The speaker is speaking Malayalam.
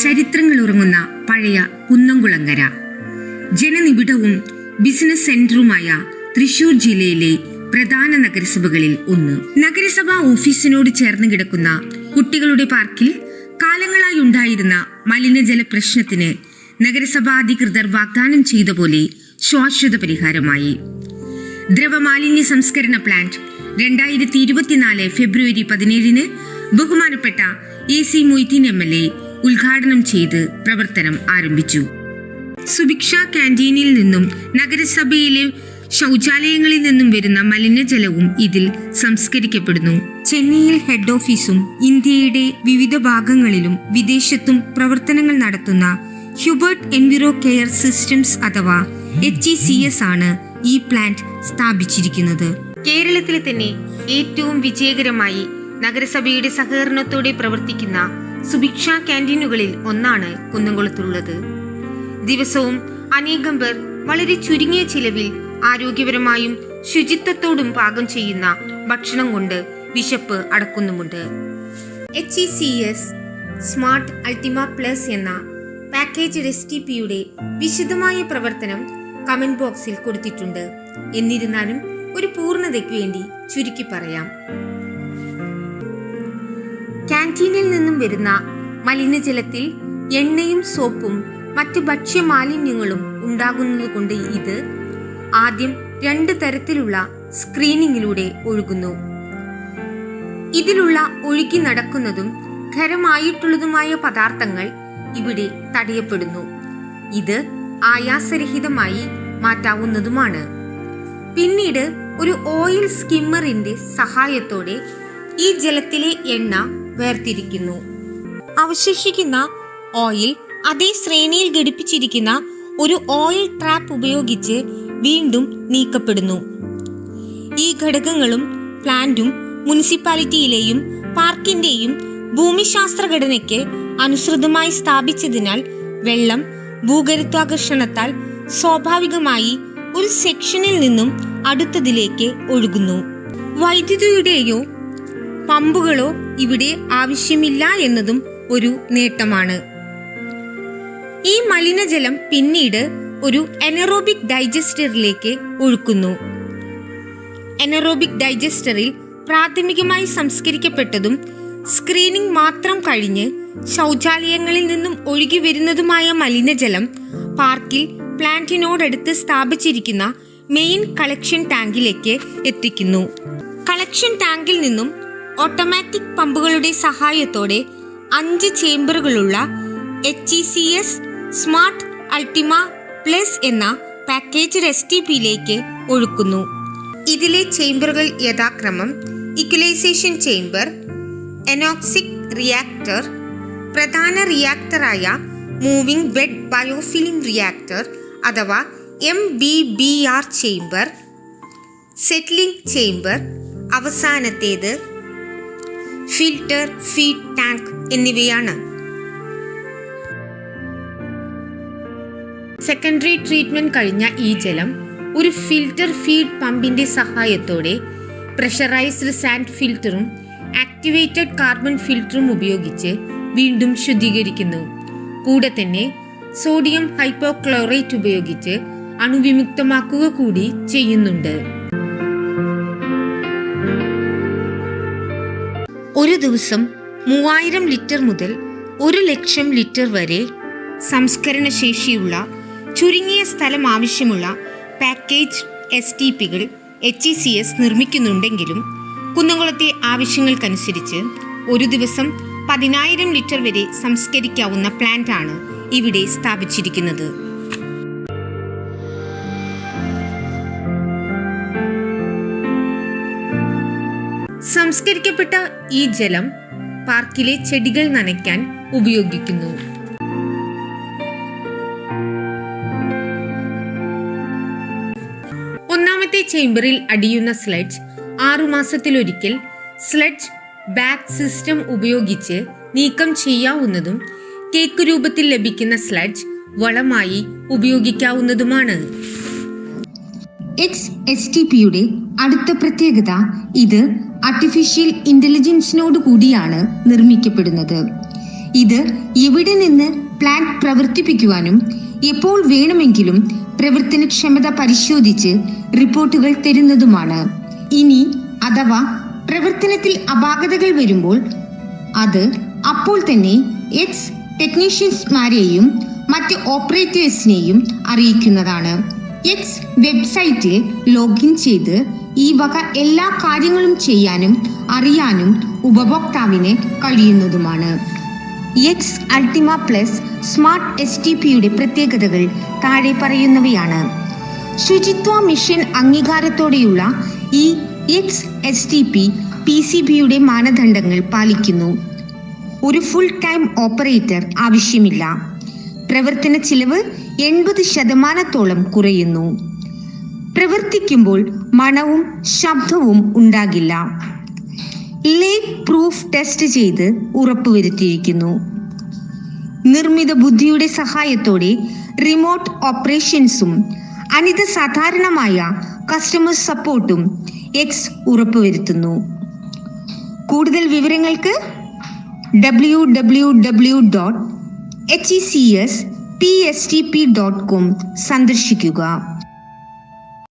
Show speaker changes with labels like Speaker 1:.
Speaker 1: ചരിത്രങ്ങൾ ഉറങ്ങുന്ന പഴയ കുന്നംകുളങ്ങര. ജനനിബിഡവും ബിസിനസ് സെന്ററുമായ തൃശൂർ ജില്ലയിലെ പ്രധാന നഗരസഭകളിൽ ഒന്ന്. നഗരസഭാ ഓഫീസിനോട് ചേർന്ന് കിടക്കുന്ന കുട്ടികളുടെ പാർക്കിൽ കാലങ്ങളായി ഉണ്ടായിരുന്ന മലിനജല പ്രശ്നത്തിന് നഗരസഭാ അധികൃതർ വാഗ്ദാനം ചെയ്ത പോലെ ശാശ്വത പരിഹാരമായി. ദ്രവമാലിന്യ സംസ്കരണ പ്ലാന്റ് രണ്ടായിരത്തി ഇരുപത്തിനാല് ഫെബ്രുവരി പതിനേഴിന് ബഹുമാനപ്പെട്ട A C Moideen M L A ഉദ്ഘാടനം ചെയ്ത് പ്രവർത്തനം ആരംഭിച്ചു. സുഭിക്ഷ ക്യാന്റീനിൽ നിന്നും നഗരസഭയിലെ ശൗചാലയങ്ങളിൽ നിന്നും വരുന്ന മലിനജലവും ഇതിൽ സംസ്കരിക്കപ്പെടുന്നു. ചെന്നൈയിൽ ഹെഡ് ഓഫീസും ഇന്ത്യയുടെ വിവിധ ഭാഗങ്ങളിലും വിദേശത്തും പ്രവർത്തനങ്ങൾ നടത്തുന്ന ഹ്യൂബർട്ട് എൻവിറോ കെയർ സിസ്റ്റംസ് അഥവാ എച്ച് ഇ സി എസ് ആണ് ഈ പ്ലാന്റ് സ്ഥാപിച്ചിരിക്കുന്നത്. കേരളത്തിലെ തന്നെ ഏറ്റവും വിജയകരമായി നഗരസഭയുടെ സഹകരണത്തോടെ പ്രവർത്തിക്കുന്ന സുഭിക്ഷ ക്യാന്റീനുകളിൽ ഒന്നാണ് കുന്നംകുളത്തുള്ളത്. ദിവസവും അനേകം പേർ വളരെ ചുരുങ്ങിയ ചിലവിൽ ആരോഗ്യപരമായും ശുചിത്വത്തോടും പാകം ചെയ്യുന്ന ഭക്ഷണം കൊണ്ട് വിശപ്പ് അടക്കുന്നുമുണ്ട്. H E C S smart ultima plus എന്ന പാക്കേജ് റെസിപ്പിയുടെ വിശദമായ പ്രവർത്തനം കമന്റ് ബോക്സിൽ കൊടുത്തിട്ടുണ്ട്. എന്നിരുന്നാലും ഒരു പൂർണതയ്ക്ക് വേണ്ടി ചുരുക്കി പറയാം. ക്യാന്റീനിൽ നിന്നും വരുന്ന മലിനജലത്തിൽ എണ്ണയും സോപ്പും മറ്റ് ഭക്ഷ്യ മാലിന്യങ്ങളും ഉണ്ടാകുന്നതുകൊണ്ട് ഇത് ആദ്യം രണ്ട് തരത്തിലുള്ള സ്ക്രീനിങ്ങിലൂടെ ഒഴുകുന്നു. ഇതിലുള്ള ഒഴുകി നടക്കുന്നതും ഖരമായിട്ടുള്ളതുമായ പദാർത്ഥങ്ങൾ ഇവിടെ തടയപ്പെടുന്നു. ഇത് ആയാസരഹിതമായി മാറ്റാവുന്നതുമാണ്. പിന്നീട് ഒരു ഓയിൽ സ്കിമ്മറിന്റെ സഹായത്തോടെ ഈ ജലത്തിലെ എണ്ണ വേർതിരിക്കുന്നു. അവശേഷിക്കുന്ന ഓയിൽ അതേ ശ്രേണിയിൽ ഘടിപ്പിച്ചിരിക്കുന്ന ഒരു ഓയിൽ ട്രാപ്പ് ഉപയോഗിച്ച് വീണ്ടും നീക്കപ്പെടുന്നു. ഈ ഘടകങ്ങളും പ്ലാന്റും മുനിസിപ്പാലിറ്റിയിലെയും പാർക്കിന്റെയും ഭൂമിശാസ്ത്ര ഘടനയ്ക്ക് അനുസൃതമായി സ്ഥാപിച്ചതിനാൽ വെള്ളം ഭൂഗരുത്വാകർഷണത്താൽ സ്വാഭാവികമായി ഒരു സെക്ഷനിൽ നിന്നും അടുത്തതിലേക്ക് ഒഴുകുന്നു. വൈദ്യുതിയുടെയോ പമ്പുകളോ ഇവിടെ ആവശ്യമില്ല എന്നതും ഒരു നേട്ടമാണ്. ഈ മലിനജലം പിന്നീട് ഒരു എനറോബിക് ഡൈജസ്റ്ററിലേക്ക് ഒഴുക്കുന്നു. എനറോബിക് ഡൈജസ്റ്ററിൽ പ്രാഥമികമായി സംസ്കരിക്കപ്പെട്ടതും സ്ക്രീനിംഗ് മാത്രം കഴിഞ്ഞ് ശൗചാലയങ്ങളിൽ നിന്നും ഒഴുകി വരുന്നതുമായ മലിനജലം പാർക്കിൽ പ്ലാന്റിനോടടുത്ത് സ്ഥാപിച്ചിരിക്കുന്ന മെയിൻ കളക്ഷൻ ടാങ്കിലേക്ക് എത്തിക്കുന്നു. കളക്ഷൻ ടാങ്കിൽ നിന്നും ഓട്ടോമാറ്റിക് പമ്പുകളുടെ സഹായത്തോടെ അഞ്ച് ചേംബറുകളുള്ള H E C S Smart Ultima Plus എന്ന പാക്കേജ് എസ് ടി പിയിലേക്ക് ഒഴുക്കുന്നു. ഇതിലെ ചേംബറുകൾ യഥാക്രമം ഇക്വലൈസേഷൻ ചേംബർ എനോക്സിക് റിയാക്ടർ പ്രധാന റിയാക്ടറായ മൂവിംഗ് ബെഡ് ബയോഫിലിം റിയാക്ടർ അഥവാ M B B R chamber settling chamber അവസാനത്തേത് ഫിൽറ്റർ ഫീഡ് ടാങ്ക് എന്നിവയാണ്. സെക്കൻഡറി ട്രീറ്റ്മെന്റ് കഴിഞ്ഞ ഈ ജലം ഒരു ഫിൽറ്റർ ഫീഡ് പമ്പിന്റെ സഹായത്തോടെ പ്രഷറൈസ്ഡ് സാൻഡ് ഫിൽറ്ററും ആക്ടിവേറ്റഡ് കാർബൺ ഫിൽറ്ററും ഉപയോഗിച്ച് വീണ്ടും ശുദ്ധീകരിക്കുന്നു. കൂടെ തന്നെ സോഡിയം ഹൈപ്പോക്ലോറേറ്റ് ഉപയോഗിച്ച് അണുവിമുക്തമാക്കുക കൂടി ചെയ്യുന്നുണ്ട്. ഒരു ദിവസം മൂവായിരം ലിറ്റർ മുതൽ ഒരു ലക്ഷം ലിറ്റർ വരെ സംസ്കരണ ശേഷിയുള്ള ചുരുങ്ങിയ സ്ഥലം ആവശ്യമുള്ള പാക്കേജ് എസ് ടി പികൾ എച്ച് ഇ സി എസ് നിർമ്മിക്കുന്നുണ്ടെങ്കിലും കുന്നംകുളത്തെ ആവശ്യങ്ങൾക്കനുസരിച്ച് ഒരു ദിവസം പതിനായിരം ലിറ്റർ വരെ സംസ്കരിക്കാവുന്ന പ്ലാന്റ് ആണ് ഇവിടെ സ്ഥാപിച്ചിരിക്കുന്നത്. സംസ്കരിക്കപ്പെട്ട ഈ ജലം പാർക്കിലെ ചെടികൾ നനയ്ക്കാൻ ഉപയോഗിക്കുന്നു. ഒന്നാമത്തെ ചേംബറിൽ അടിയുന്ന സ്ലഡ്ജ് ആറുമാസത്തിലൊരിക്കൽ സ്ലഡ്ജ് ബാക്ക് സിസ്റ്റം ഉപയോഗിച്ച് നീക്കം ചെയ്യാവുന്നതും കേക്ക് രൂപത്തിൽ ലഭിക്കുന്ന സ്ലഡ്ജ് വളമായി ഉപയോഗിക്കാവുന്നതുമാണ്. എച്ച് എസ് ടി പിയുടെ അടുത്ത പ്രത്യേകത ഇത് ആർട്ടിഫിഷ്യൽ ഇന്റലിജൻസിനോട് കൂടിയാണ് നിർമ്മിക്കപ്പെടുന്നത്. ഇത് എവിടെ നിന്ന് പ്ലാന്റ് പ്രവർത്തിപ്പിക്കുവാനും എപ്പോൾ വേണമെങ്കിലും പ്രവർത്തനക്ഷമത പരിശോധിച്ച് റിപ്പോർട്ടുകൾ തരുന്നതുമാണ്. ഇനി അഥവാ പ്രവർത്തനത്തിൽ അപാകതകൾ വരുമ്പോൾ അത് അപ്പോൾ തന്നെ എക്സ് ടെക്നീഷ്യൻസ്മാരെയും മറ്റ് ഓപ്പറേറ്റേഴ്സിനെയും അറിയിക്കുന്നതാണ്. എക്സ് വെബ്സൈറ്റിൽ ലോഗിൻ ചെയ്ത് ഈ വക എല്ലാ കാര്യങ്ങളും ചെയ്യാനും അറിയാനും ഉപഭോക്താവിന് കഴിയുന്നതുമാണ്. X Ultima Plus Smart S T പിയുടെ പ്രത്യേകതകൾ താഴെ പറയുന്നവയാണ്. ശുചിത്വ മിഷൻ അംഗീകാരത്തോടെയുള്ള ഈ X S T P P C ബിയുടെ മാനദണ്ഡങ്ങൾ പാലിക്കുന്നു. ഒരു ഫുൾ ടൈം ഓപ്പറേറ്റർ ആവശ്യമില്ല. പ്രവർത്തന ചിലവ് എൺപത് ശതമാനത്തോളം കുറയുന്നു. പ്രവർത്തിക്കുമ്പോൾ മണവും ശബ്ദവും ഉണ്ടാകില്ല. ലേക്ക് പ്രൂഫ് ടെസ്റ്റ് ചെയ്ത് ഉറപ്പുവരുത്തിയിരിക്കുന്നു. നിർമ്മിത ബുദ്ധിയുടെ സഹായത്തോടെ റിമോട്ട് ഓപ്പറേഷൻസും അനിത സാധാരണമായ കസ്റ്റമർ സപ്പോർട്ടും എക്സ് ഉറപ്പുവരുത്തുന്നു. കൂടുതൽ വിവരങ്ങൾക്ക് W W W dot H E C S P S T P dot com സന്ദർശിക്കുക.